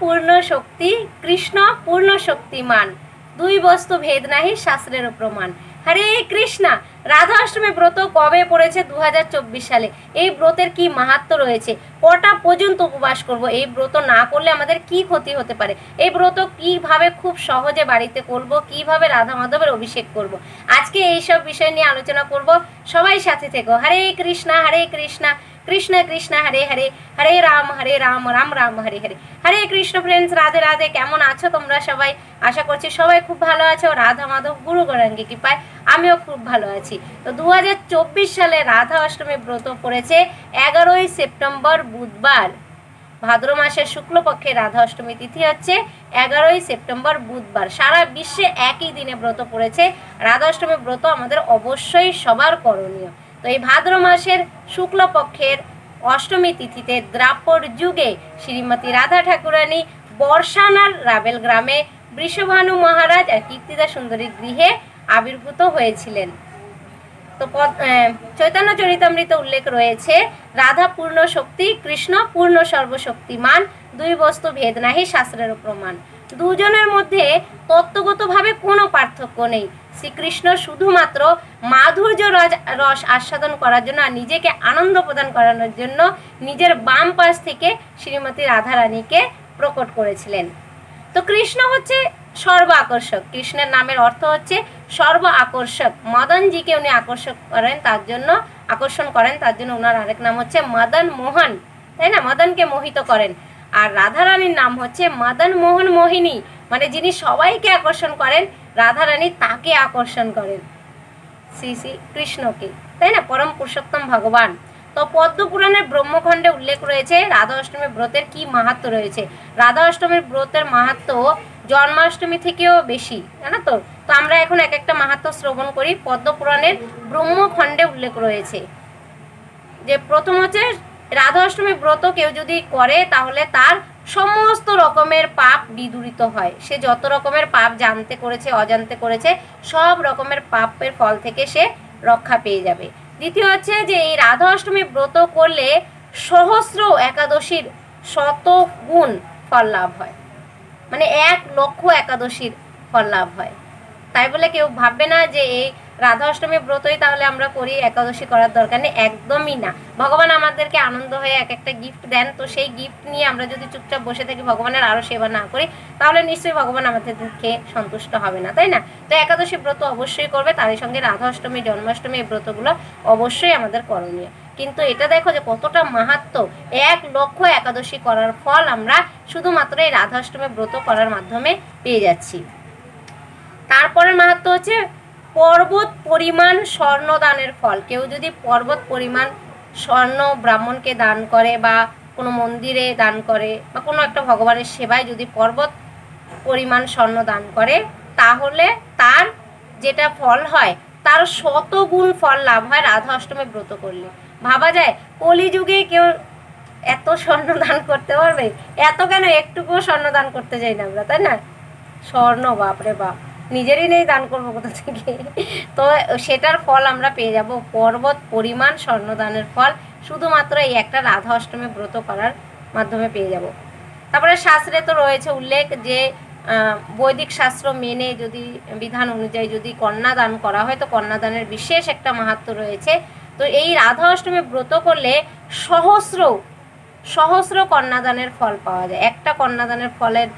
পূর্ণ শক্তি কৃষ্ণ পূর্ণ শক্তিমান দুই বস্তু ভেদ নাহি শাস্ত্রের প্রমাণ। হরে কৃষ্ণা! রাধা অষ্টমী ব্রত কবে পড়েছে দু হাজার চব্বিশ সালে? এই ব্রতের কি মাহাত্ম রয়েছে? কটা পর্যন্ত উপবাস করব? এই ব্রত না করলে আমাদের কি ক্ষতি হতে পারে? এই ব্রত কীভাবে খুব সহজে বাড়িতে করব? কীভাবে রাধা মাধবের অভিষেক করব? আজকে এইসব বিষয় নিয়ে আলোচনা করব। সবাই সাথে থেকো। হরে কৃষ্ণা হরে কৃষ্ণা, কৃষ্ণ কৃষ্ণ, হরে হরে হরে রাম হরে রাম রাম রাম, হরে হরে। হরে কৃষ্ণ ফ্রেন্ডস রাধে রাধে। কেমন আছো তোমরা সবাই? আশা করছি সবাই খুব ভালো আছো। রাধা মাধব, গুরু গৌরাঙ্গী কৃপায় আমিও খুব ভালো আছি। তো দু হাজার চব্বিশ সালে রাধা অষ্টমী ব্রত পড়েছে এগারোই সেপ্টেম্বর বুধবার। ভাদ্র মাসের শুক্লপক্ষে রাধা অষ্টমী তিথি হচ্ছে এগারোই সেপ্টেম্বর বুধবার। সারা বিশ্বে একই দিনে ব্রত পড়েছে। রাধা অষ্টমী ব্রত আমাদের অবশ্যই সবার করণীয়। তো এই ভাদ্র মাসের শুক্লপক্ষের অষ্টমী তিথিতে দ্রাপর যুগে শ্রীমতী রাধা ঠাকুরানী বর্ষানার রাবেল গ্রামে বৃষভানু মহারাজ আর কীর্তিদা সুন্দরী গৃহে আবির্ভূত হয়েছিলেন। তো চৈতন্য চরিতামৃত উল্লেখ রয়েছে, রাধা পূর্ণ শক্তি, কৃষ্ণ পূর্ণ সর্বশক্তিমান, দুই বস্তু ভেদ নাহি শাস্ত্রের প্রমাণ। দুজনের মধ্যে তত্ত্বগতভাবে কোনো পার্থক্য নেই। শ্রীকৃষ্ণ শুধুমাত্র মাধুর্য রস রস আস্বাদন করার জন্য আর নিজেকে আনন্দ প্রদান করানোর জন্য নিজের বাম পাশ থেকে শ্রীমতী রাধারানীকে প্রকট করেছিলেন। তো কৃষ্ণ হচ্ছে সর্ব আকর্ষক কৃষ্ণের নামের অর্থ হচ্ছে সর্ব আকর্ষক। মদনজিকে উনি আকর্ষক করেন তার জন্য, আকর্ষণ করেন তার জন্য ওনার আরেক নাম হচ্ছে মদন মোহন। তাই না? মদনকে মোহিত করেন। আর রাধারানীর নাম হচ্ছে মদন মোহন মোহিনী। মানে যিনি সবাইকে আকর্ষণ করেন, রাধারানী তাকে আকর্ষণ করেন। শ্রী শ্রী কৃষ্ণকে। তাই না? পরম পুরুষোত্তম ভগবান। তো পদ্মপুরাণের ব্রহ্মখণ্ডে উল্লেখ রয়েছে রাধা অষ্টমীর ব্রতের কি মাহাত্ম রয়েছে। রাধা অষ্টমীর ব্রতের মাহাত্ম জন্মাষ্টমী থেকেও বেশি। জানো তো? তো আমরা এখন এক একটা মাহাত্ম শ্রবণ করি। পদ্মপুরাণের ব্রহ্মখণ্ডে উল্লেখ রয়েছে। যে প্রথম হচ্ছে রাধা অষ্টমী ব্রত কেউ যদি করে, তাহলে তার সমস্ত রকমের পাপ বিদূরিত হয়। সে যত রকমের পাপ জানতে করেছে, অজান্তে করেছে, সব রকমের পাপের ফল থেকে সে রক্ষা পেয়ে যাবে। দ্বিতীয় হচ্ছে যে, এই রাধা অষ্টমী ব্রত করলে সহস্র একাদশীর শত গুণ ফল লাভ হয়। মানে এক লক্ষ একাদশীর ফল লাভ হয়। তাই বলে কেউ ভাববে না যে এই রাধা অষ্টমী ব্রতই তাহলে আমরা করি, একাদশী করার দরকার নেই, একদমই না। ভগবান আমাদেরকে আনন্দ হয়ে এক একটা গিফট দেন, তো সেই গিফট নিয়ে আমরা যদি চুপচাপ বসে থাকি, ভগবানের আরও সেবা না করি, তাহলে নিশ্চয়ই ভগবান আমাদেরকে সন্তুষ্ট হবে না, তাই না? তো একাদশী ব্রত অবশ্যই করবে, তারই সঙ্গে রাধা অষ্টমী, জন্মাষ্টমী এই ব্রতগুলো অবশ্যই আমাদের করণীয়। কিন্তু এটা দেখো যে কতটা মাহাত্ম, এক লক্ষ একাদশী করার ফল আমরা শুধুমাত্র এই রাধা অষ্টমী ব্রত করার মাধ্যমে পেয়ে যাচ্ছি। তারপরের মাহাত্ম হচ্ছে পর্বত পরিমাণ স্বর্ণদানের ফল। কেউ যদি পর্বত পরিমাণ স্বর্ণ ব্রাহ্মণকে দান করে বা কোনো মন্দিরে দান করে বা কোনো একটা ভগবানের সেবায় যদি পর্বত পরিমাণ স্বর্ণ দান করে, তাহলে তার যেটা ফল হয়, তার শত গুণ ফল লাভ হয় রাধা অষ্টমে ব্রত করলে। ভাবা যায়, কলিযুগে কেউ এত স্বর্ণ দান করতে পারবে? এত কেন? একটুকুও স্বর্ণ দান করতে চাই না আমরা, তাই না? স্বর্ণ, বাপরে বাপ। নিজেরই নেই, দান করব কোথা থেকে? তো সেটার ফল আমরা পেয়ে যাব। পর্বত, পরিমাণ, স্বর্ণদানের ফল, শুধুমাত্র এই একটা রাধা অষ্টমী ব্রত করার মাধ্যমে পেয়ে যাব। তারপরে শাস্ত্রে তো রয়েছে উল্লেখ যে বৈদিক শাস্ত্র মেনে যদি, বিধান অনুযায়ী যদি কন্যা দান করা হয়, তো কন্যাদানের বিশেষ একটা মাহাত্ম রয়েছে। তো এই রাধা অষ্টমী ব্রত করলে সহস্র সহস্র কন্যাদানের ফল পাওয়া যায়। একটা কন্যাদানের ফলের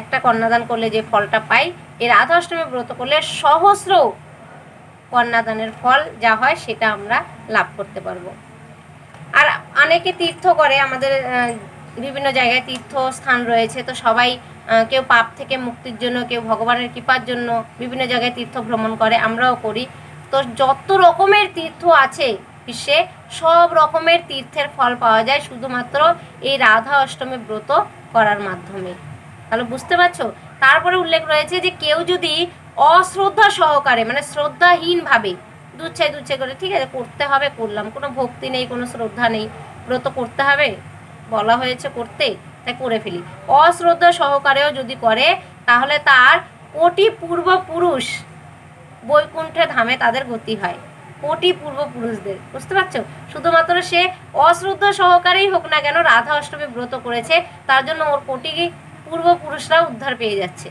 একটা কন্যাদান করলে যে ফলটা পাই এই রাধা অষ্টমী ব্রত করলে সহস্র কন্যাদানের ফল যা হয় সেটা আমরা লাভ করতে পারব। আর অনেকে তীর্থ করে, আমাদের বিভিন্ন জায়গায় তীর্থ স্থান রয়েছে, তো সবাই কেউ পাপ থেকে মুক্তির জন্য, কেউ ভগবানের কৃপার জন্য বিভিন্ন জায়গায় তীর্থ ভ্রমণ করে, আমরাও করি। তো যত রকমের তীর্থ আছে বিশ্বে, সব রকমের তীর্থের ফল পাওয়া যায় শুধুমাত্র এই রাধা অষ্টমী ব্রত করার মাধ্যমে। তাহলে বুঝতে পারছ? তারপরে উল্লেখ রয়েছে যে কেউ যদি অশ্রদ্ধা সহকারে মানে শ্রদ্ধাহীন ভাবে দুচ্ছে দুচ্ছে করে, ঠিক আছে, করতে হবে, করলাম, কোনো ভক্তি নেই, কোনো শ্রদ্ধা নেই, ব্রত করতে হবে, বলা হয়েছে করতে, তাই করে ফেলি। অশ্রদ্ধা সহকারেও যদি করে, তাহলে তার কোটি পূর্বপুরুষ বৈকুণ্ঠে ধামে তাদের গতি হয়। কোটি পূর্বপুরুষদের, বুঝতে পারছ? শুধুমাত্র সে অশ্রদ্ধা সহকারেই হোক না কেন, রাধা অষ্টমী ব্রত করেছে, তার জন্য ওর কোটি পূর্বপুরুষরা উদ্ধার পেয়ে যাচ্ছে।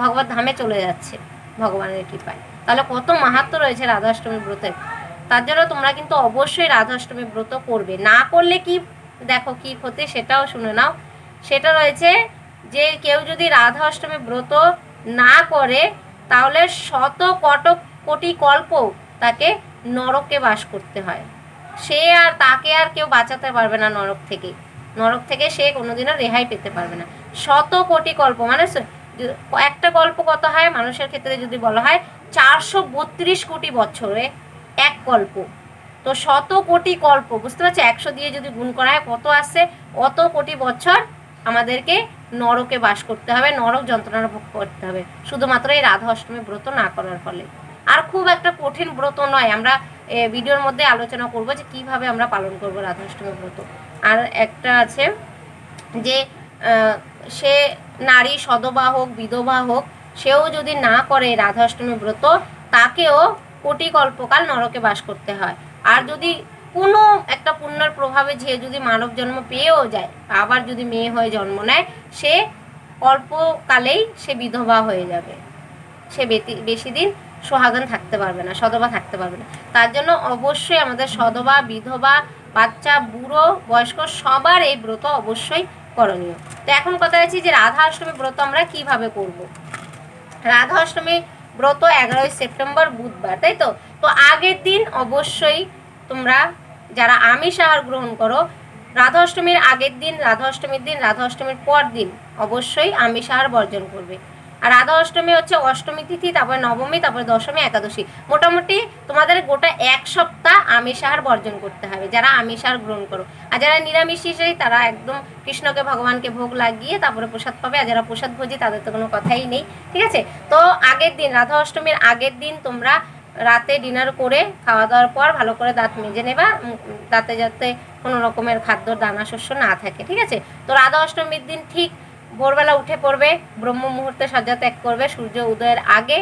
ভগবত ধামে চলে যাচ্ছে ভগবানের কৃপায়। তাহলে কত মাহাত্ম রয়েছে রাধা অষ্টমী ব্রতের? তার জন্য তোমরা কিন্তু অবশ্যই রাধা অষ্টমী ব্রত করবে। না করলে কি, দেখো কি ক্ষতি সেটাও শুনে নাও। সেটা রয়েছে যে কেউ যদি রাধা অষ্টমী ব্রত না করে, তাহলে শত কট কোটি কল্প তাকে নরকে বাস করতে হয়। সে আর তাকে আর কেউ বাঁচাতে পারবে না নরক থেকে। নরক থেকে সে কোনোদিনও রেহাই পেতে পারবে না। শত কোটি কল্প মানে একটা গল্প কত হয়? মানুষের ক্ষেত্রে যদি বলা হয়, চারশো বত্রিশ কোটি বছরে এক কল্প। তো শত কোটি কল্প, বুঝতে পারছ একশো দিয়ে যদি গুণ করা হয়, কত আসছে অত কোটি বছর আমাদেরকে নরকে বাস করতে হবে, নরক যন্ত্রণা ভোগ করতে হবে। শুধুমাত্র এই রাধা অষ্টমী ব্রত না করার ফলে। আর খুব একটা কঠিন ব্রত নয়। আমরা ভিডিওর মধ্যে আলোচনা করব যে কীভাবে আমরা পালন করব রাধা অষ্টমী ব্রত। আর একটা আছে যে সে নারী সদবা হোক, বিধবা হোক, সেও যদি না করে রাধা অষ্টমী ব্রত, তাকেও কোটি কল্পকাল নরকে বাস করতে হয়। আর যদি কোনো একটা পুণ্যের প্রভাবে যে যদি মানব জন্ম পেয়েও যায়, আবার যদি মেয়ে হয়ে জন্ম নেয়, সে অল্পকালেই সে বিধবা হয়ে যাবে। সে বেশি দিন সোহাগন থাকতে পারবে না, সদবা থাকতে পারবে না। তার জন্য অবশ্যই আমাদের সদবা, বিধবা বাচ্চা, বুড়ো, বয়স্ক, সবার এই ব্রত অবশ্যই করণীয়। তো এখন কথা আছে যে রাধা অষ্টমী ব্রত আমরা কীভাবে করব। রাধা অষ্টমী ব্রত এগারোই সেপ্টেম্বর বুধবার, তাই তো? তো আগের দিন অবশ্যই তোমরা যারা আমিষ আহার গ্রহণ করো, রাধা অষ্টমীর আগের দিন, রাধা অষ্টমীর দিন, রাধা অষ্টমীর পর দিন অবশ্যই আমিষ আহার বর্জন করবে। আর রাধা অষ্টমী হচ্ছে অষ্টমী তিথি, তারপরে নবমী, তারপরে দশমী, একাদশী। মোটামুটি তোমাদের গোটা এক সপ্তাহ আমিষ আহার বর্জন করতে হবে, যারা আমিষ আহার গ্রহণ করো। আর যারা নিরামিষই তারা একদম কৃষ্ণকে, ভগবানকে ভোগ লাগিয়ে তারপরে প্রসাদ পাবে, আর যারা প্রসাদ ভোজি, তাদের তো কোনো কথাই নেই, ঠিক আছে? তো আগের দিন, রাধা অষ্টমীর আগের দিন তোমরা রাতে ডিনার করে খাওয়া দাওয়ার পর ভালো করে দাঁত মেজে নেবা দাঁতে যাতে কোনো রকমের খাদ্য দানা শস্য না থাকে, ঠিক আছে? তো রাধা অষ্টমীর দিন ঠিক ভোরবেলা উঠে পড়বে, ব্রহ্ম মুহূর্তে সজ্জা ত্যাগ করবে, সূর্য উদয়ের আগে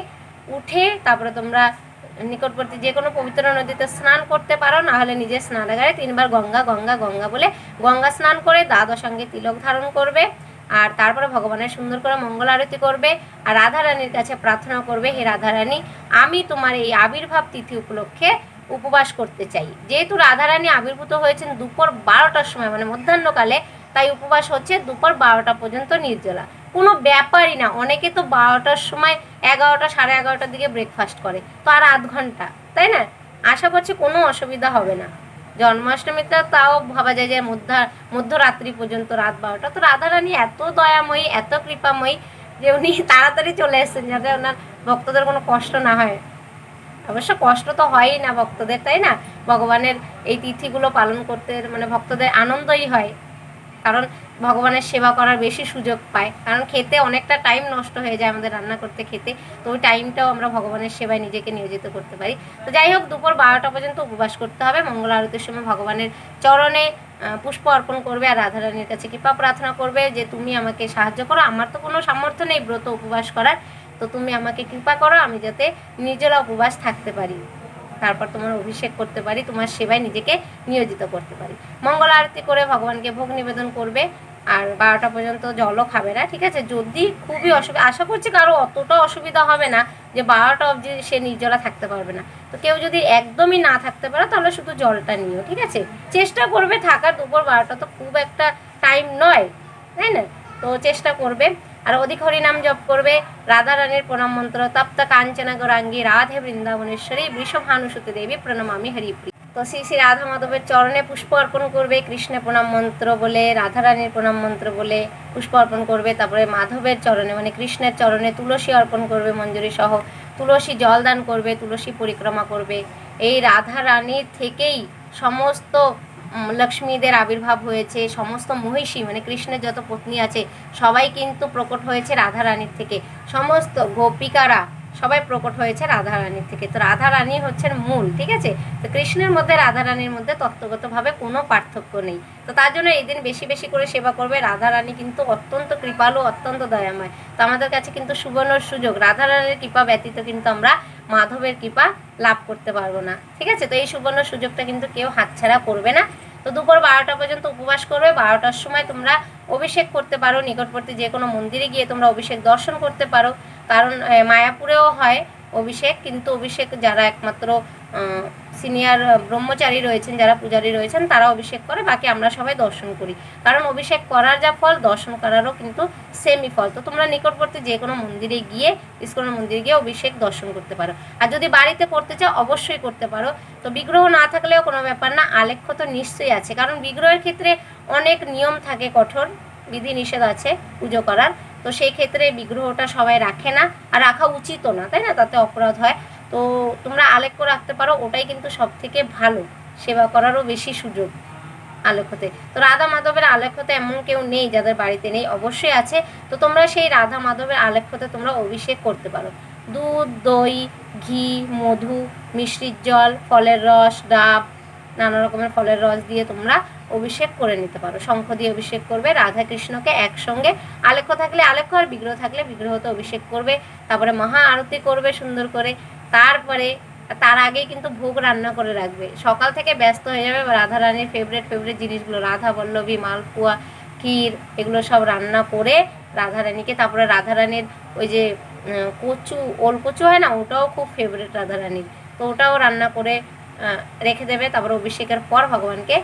উঠে তারপরে তোমরা নিকটবর্তী যে কোনো পবিত্র নদীতে স্নান করতে পারো, না হলে নিজের স্নানাগারে তিনবার গঙ্গা গঙ্গা গঙ্গা বলে গঙ্গা স্নান করে সঙ্গে তিলক ধারণ করবে আর তারপরে ভগবানের সুন্দর করে মঙ্গল আরতি করবে আর রাধা রানীর কাছে প্রার্থনা করবে, হে রাধা রানী আমি তোমার এই আবির্ভাব তিথি উপলক্ষে উপবাস করতে চাই। যেহেতু রাধারানী আবির্ভূত হয়েছেন দুপুর বারোটার সময় মানে মধ্যাহ্নকালে তাই উপবাস হচ্ছে দুপুর বারোটা পর্যন্ত নির্জলা। কোনো ব্যাপারই না, অনেকে তো বারোটার সময় এগারোটা, সাড়ে এগারোটার দিকে ব্রেকফাস্ট করে, তো আর আধ ঘণ্টা, তাই না? আশা করছি কোনো অসুবিধা হবে না। জন্মাষ্টমীতে তাও ভাবা যায় যে মধ্যা, মধ্যরাত্রি পর্যন্ত, রাত বারোটা। তো রাধারানী এত দয়াময়ী, এত কৃপাময়ী যে উনি তাড়াতাড়ি চলে এসেছেন, যাতে ওনার ভক্তদের কোনো কষ্ট না হয়। অবশ্য কষ্ট তো হয়ই না ভক্তদের, তাই না? ভগবানের এই তিথিগুলো পালন করতে মানে ভক্তদের আনন্দই হয়। কারণ ভগবানের সেবা করার বেশি সুযোগ পায়। কারণ খেতে অনেকটা টাইম নষ্ট হয়ে যায় আমাদের রান্না করতে খেতে। তো ওই টাইমটাও আমরা ভগবানের সেবায় নিজেকে নিয়োজিত করতে পারি। তো যাই হোক, দুপুর বারোটা পর্যন্ত উপবাস করতে হবে। মঙ্গল আরতির সময় ভগবানের চরণে পুষ্প অর্পণ করবে আর রাধারানীর কাছে কৃপা প্রার্থনা করবে যে, তুমি আমাকে সাহায্য করো। আমার তো কোনো সামর্থ্য নেই ব্রত উপবাস করার। তো তুমি আমাকে কৃপা করো, আমি যাতে নিজেরা উপবাস থাকতে পারি। তারপর তোমার অভিষেক করতে পারি, তোমার সেবায় নিজেকে নিয়োজিত করতে পারি। মঙ্গল আরতি করে ভগবানকে ভোগ নিবেদন করবে, আর বারোটা পর্যন্ত জলও খাবে না, ঠিক আছে? যদি খুবই অসুবিধা, আশা করছি কারও অতটা অসুবিধা হবে না যে বারোটা অবধি সে নির্জলা থাকতে পারবে না। তো কেউ যদি একদমই না থাকতে পারে, তাহলে শুধু জলটা নিও, ঠিক আছে? চেষ্টা করবে থাকার, দুপুর বারোটা তো খুব একটা টাইম নয়, তাই না? তো চেষ্টা করবে। আর অধিক হরিনাম জপ করবে রাধা রানীর প্রণাম মন্ত্র, তপ্ত কাঞ্চনা গৌরাঙ্গী, রাধে বৃন্দাবনেশ্বরী, বৃষভানুসুতি দেবী, প্রণমামি হরিপ্রিয়। তো শ্রী শ্রী রাধা মাধবের চরণে পুষ্প অর্পণ করবে কৃষ্ণের প্রণাম মন্ত্র বলে, রাধা রানীর প্রণাম মন্ত্র বলে পুষ্প অর্পণ করবে, তারপরে মাধবের চরণে মানে কৃষ্ণের চরণে তুলসী অর্পণ করবে মঞ্জুরি সহ, তুলসী জল দান করবে, তুলসী পরিক্রমা করবে। এই রাধা রানীর থেকেই সমস্ত লক্ষ্মীদের আবির্ভাব হয়েছে, সমস্ত মহিষী মানে কৃষ্ণের যত পত্নী আছে, সবাই কিন্তু প্রকট হয়েছে রাধা রানীর থেকে। সমস্ত গোপিকারা সবাই প্রকট হয়েছে রাধা রানীর থেকে। তো রাধা রানী হচ্ছেন মূল, ঠিক আছে? তো কৃষ্ণের মধ্যে, রাধা রানীর মধ্যে তত্ত্বগতভাবে কোনো পার্থক্য নেই। তো তার জন্য এই দিন বেশি বেশি করে সেবা করবে রাধা রানী, কিন্তু অত্যন্ত কৃপালু, অত্যন্ত দয়াময়। তো আমাদের কাছে কিন্তু সুবর্ণ সুযোগ। রাধা রানীর কৃপা ব্যতীত কিন্তু আমরা মাধবের কৃপা লাভ করতে পারব না, ঠিক আছে? তো এই সুবর্ণ সুযোগটা কিন্তু কেউ হাতছাড়া করবে না। তো দুপুর বারোটা পর্যন্ত উপবাস করবে। বারোটার সময় তোমরা অভিষেক করতে পারো। নিকটবর্তী যে কোনো মন্দিরে গিয়ে তোমরা অভিষেক দর্শন করতে পারো। কারণ মায়াপুরেও হয় অভিষেক। কিন্তু অভিষেক যারা একমাত্র সিনিয়র ব্রহ্মচারী রয়েছেন, যারা পূজারী রয়েছেন তারা অভিষেক করে, বাকি আমরা সবাই দর্শন করি। কারণ অভিষেক করার যা ফল, দর্শন করারও কিন্তু সেমই ফল। তো তোমরা নিকটবর্তী যে কোনো মন্দিরে গিয়ে, ইস্কনের মন্দিরে গিয়ে অভিষেক দর্শন করতে পারো। আর যদি বাড়িতে করতে চাও, অবশ্যই করতে পারো। তো বিগ্রহ না থাকলেও কোনো ব্যাপার না, আলেখ্য তো নিশ্চয়ই আছে। কারণ বিগ্রহের ক্ষেত্রে অনেক নিয়ম থাকে, কঠোর বিধি নিষেধ আছে পুজো করার। তো সেই ক্ষেত্রে বিগ্রহটা সবাই রাখে না, আর রাখা উচিতও না, তাই না? তাতে অপরাধ হয়। তো তোমরা আলেখ্য রাখতে পারো, ওটাই কিন্তু সব থেকে ভালো। সেবা করারও বেশি সুযোগ আলেখ্যতে তো রাধা মাধবের আলেখ্যতে এমন কেউ নেই যাদের বাড়িতে নেই, অবশ্যই আছে। তো তোমরা সেই রাধা মাধবের আলেখ্যতে তোমরা অভিষেক করতে পারো। দুধ, দই, ঘি, মধু মিষ্টির জল, ফলের রস, ডাব, নানা রকমের ফলের রস দিয়ে তোমরা অভিষেক করে নিতে পারো। শঙ্খ দিয়ে অভিষেক করবে, রাধা কৃষ্ণকে একসঙ্গে। আলেখ্য থাকলে আলেখ্য আর বিগ্রহ থাকলে বিগ্রহতে অভিষেক করবে। তারপরে মহা আরতি করবে সুন্দর করে। তারপরে তার আগেই কিন্তু ভোগ রান্না করে রাখবে। সকাল থেকে ব্যস্ত হয়ে যাবে রাধা রানীর ফেভারিট ফেভারিট জিনিসগুলো, রাধা, বল্লভী, মালপোয়া, ক্ষীর, এগুলো সব রান্না করে রাধা রানীকে তারপরে রাধা রানীর ওই যে কচু, ওল কচু হয় না, ওটাও খুব ফেভারিট রাধা রানীর তো ওটাও রান্না করে রেখে দেবে, তারপরে অভিষেকের পর ভগবানকে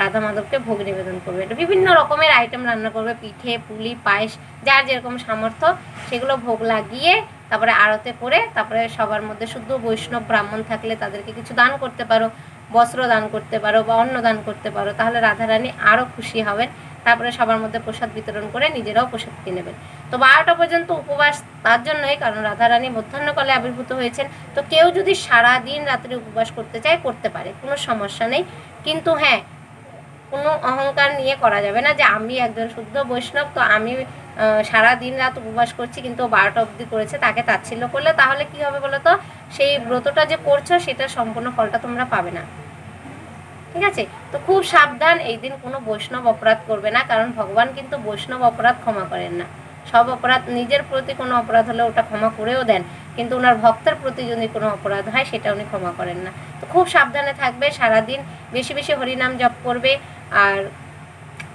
রাধা মাধবকে ভোগ নিবেদন করবে। বিভিন্ন রকমের আইটেম রান্না করবে, পিঠে, পুলি, পায়েস, যার যেরকম সামর্থ্য, সেগুলো ভোগ লাগিয়ে তারপরে আড়তে করে, তারপরে সবার মধ্যে শুদ্ধ বৈষ্ণব ব্রাহ্মণ থাকলে তাদেরকে কিছু দান করতে পারো, বস্ত্র দান করতে পারো বা অন্ন দান করতে পারো, তাহলে রাধারানী আরও খুশি হবেন। তারপরে সবার মধ্যে প্রসাদ বিতরণ করে নিজেরাও প্রসাদ কিনে নেবেন। তো বারোটা পর্যন্ত উপবাস তার জন্যই, কারণ রাধারানী মধ্যাহ্নকালে আবির্ভূত হয়েছেন। তো কেউ যদি সারা দিন রাত্রে উপবাস করতে চায়, করতে পারে, কোনো সমস্যা নেই। কিন্তু হ্যাঁ কোনো অহংকার নিয়ে করা যাবে না যে আমি একজন শুদ্ধ বৈষ্ণব, তো আমি সারা দিন রাত উপবাস করছি, কিন্তু বারোটা অবধি করেছে, তাকে তাচ্ছিল্য করলে তাহলে কি হবে বলো তো? সেই ব্রতটা যে করছ, সেটা সম্পূর্ণ ফলটা তোমরা পাবে না। ঠিক আছে? তো খুব সাবধান, এই দিন কোনো বৈষ্ণব অপরাধ করবে না, কারণ ভগবান কিন্তু বৈষ্ণব অপরাধ ক্ষমা করেন না। সব অপরাধ, নিজের প্রতি কোনো অপরাধ হলে ওটা ক্ষমা করেও দেন, কিন্তু ওনার ভক্তের প্রতি যদি কোনো অপরাধ হয়, সেটা উনি ক্ষমা করেন না। তো খুব সাবধানে থাকবে, সারাদিন বেশি বেশি হরিনাম জপ করবে, আর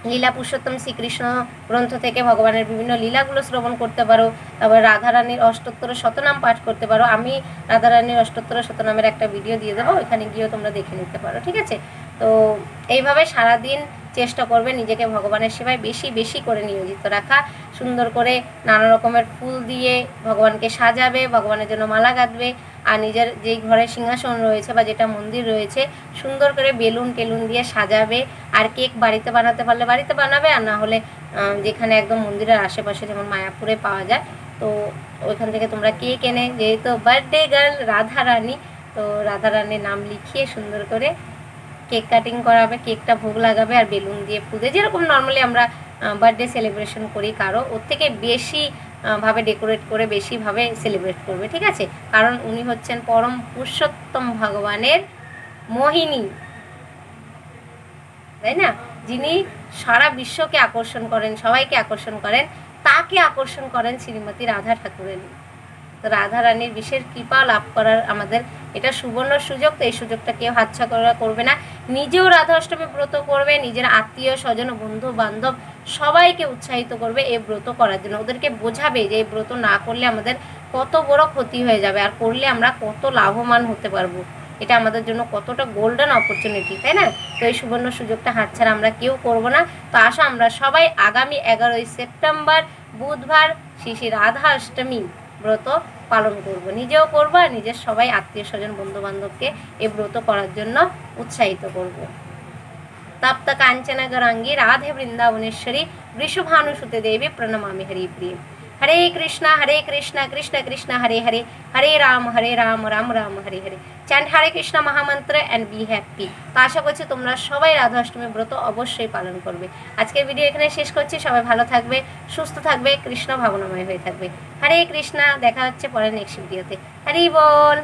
লীলা পুরুষোত্তম শ্রীকৃষ্ণ গ্রন্থ থেকে ভগবানের বিভিন্ন লীলাগুলো শ্রবণ করতে পারো। তারপর রাধারানীর অষ্টোত্তর শতনাম পাঠ করতে পারো। আমি রাধারানীর অষ্টোত্তর শতনামের একটা ভিডিও দিয়ে দেবো। ওইখানে গিয়েও তোমরা দেখে নিতে পারো, ঠিক আছে? তো এইভাবে সারাদিন চেষ্টা করবে নিজেকে ভগবানের সেবায় বেশি বেশি করে নিয়োজিত রাখা, সুন্দর করে নানা রকমের ফুল দিয়ে ভগবানকে সাজাবে, ভগবানের জন্য মালা গাঁথবে, আর নিজের যেই ঘরে সিংহাসন রয়েছে বা যেটা মন্দির রয়েছে, সুন্দর করে বেলুন টেলুন দিয়ে সাজাবে, আর কেক বাড়িতে বানাতে পারলে বাড়িতে বানাবে, আর না হলে যেখানে একদম মন্দিরের আশেপাশে যেমন মায়াপুরে পাওয়া যায়। তো ওইখান থেকে তোমরা কেক এনে, যেহেতু বার্থডে গার্ল রাধা রানী তো রাধা রানীর নাম লিখিয়ে সুন্দর করে কেক কাটিং করাবে, কেকটা ভোগ লাগাবে আর বেলুন দিয়ে ফুদে যেরকম নর্মালি আমরা বার্থডে সেলিব্রেশন করি কারও, ওর থেকে বেশি ভাবে ডেকোরেট করে বেশিভাবে সেলিব্রেট করবে, ঠিক আছে? কারণ উনি হচ্ছেন পরম পুরুষোত্তম ভগবানের মোহিনী। তাই না? যিনি সারা বিশ্বকে আকর্ষণ করেন, সবাইকে আকর্ষণ করেন, তাকে আকর্ষণ করেন শ্রীমতী রাধা ঠাকুরের তো রাধা রানীর বিশেষ কৃপা লাভ করার আমাদের এটা সুবর্ণ সুযোগ, তো এই সুযোগটা কেউ হাতছা করা করবে না। নিজেও রাধা অষ্টমী ব্রত করবে, নিজের আত্মীয়, স্বজন বন্ধু বান্ধব সবাইকে উৎসাহিত করবে এই ব্রত করার জন্য। ওদেরকে বোঝাবে যে এই ব্রত না করলে আমাদের কত বড় ক্ষতি হয়ে যাবে আর করলে আমরা কত লাভবান হতে পারব। এটা আমাদের জন্য কতটা গোল্ডেন অপরচুনিটি তাই না? তো এই সুবর্ণ সুযোগটা হাতছাড়া আমরা কেউ করব না। তো আসো আমরা সবাই আগামী এগারোই সেপ্টেম্বর, বুধবার শ্রী শ্রী রাধা অষ্টমী ব্রত পালন করব। নিজেও করব আর নিজের সবাই আত্মীয় স্বজন বন্ধু বান্ধবকে এই ব্রত করার জন্য উৎসাহিত করব। তপ্ত কাঞ্চন গরাঙ্গী রাধে বৃন্দাবনেশ্বরী বৃষভানুসুতে দেবী প্রণমামি হরি প্রিয় হরে কৃষ্ণ হরে কৃষ্ণ কৃষ্ণ কৃষ্ণ, হরে হরে। হরে রাম হরে রাম রাম রাম, হরে হরে। চ্যান্ট হরে কৃষ্ণ মহামন্ত্র অ্যান্ড বি হ্যাপি তো আশা করছি তোমরা সবাই রাধাষ্টমী ব্রত অবশ্যই পালন করবে। আজকের ভিডিও এখানে শেষ করছি। সবাই ভালো থাকবে, সুস্থ থাকবে, কৃষ্ণ ভাবনাময় হয়ে থাকবে। হরে কৃষ্ণ, দেখা হচ্ছে পরে নেক্সট ভিডিওতে হরি বল!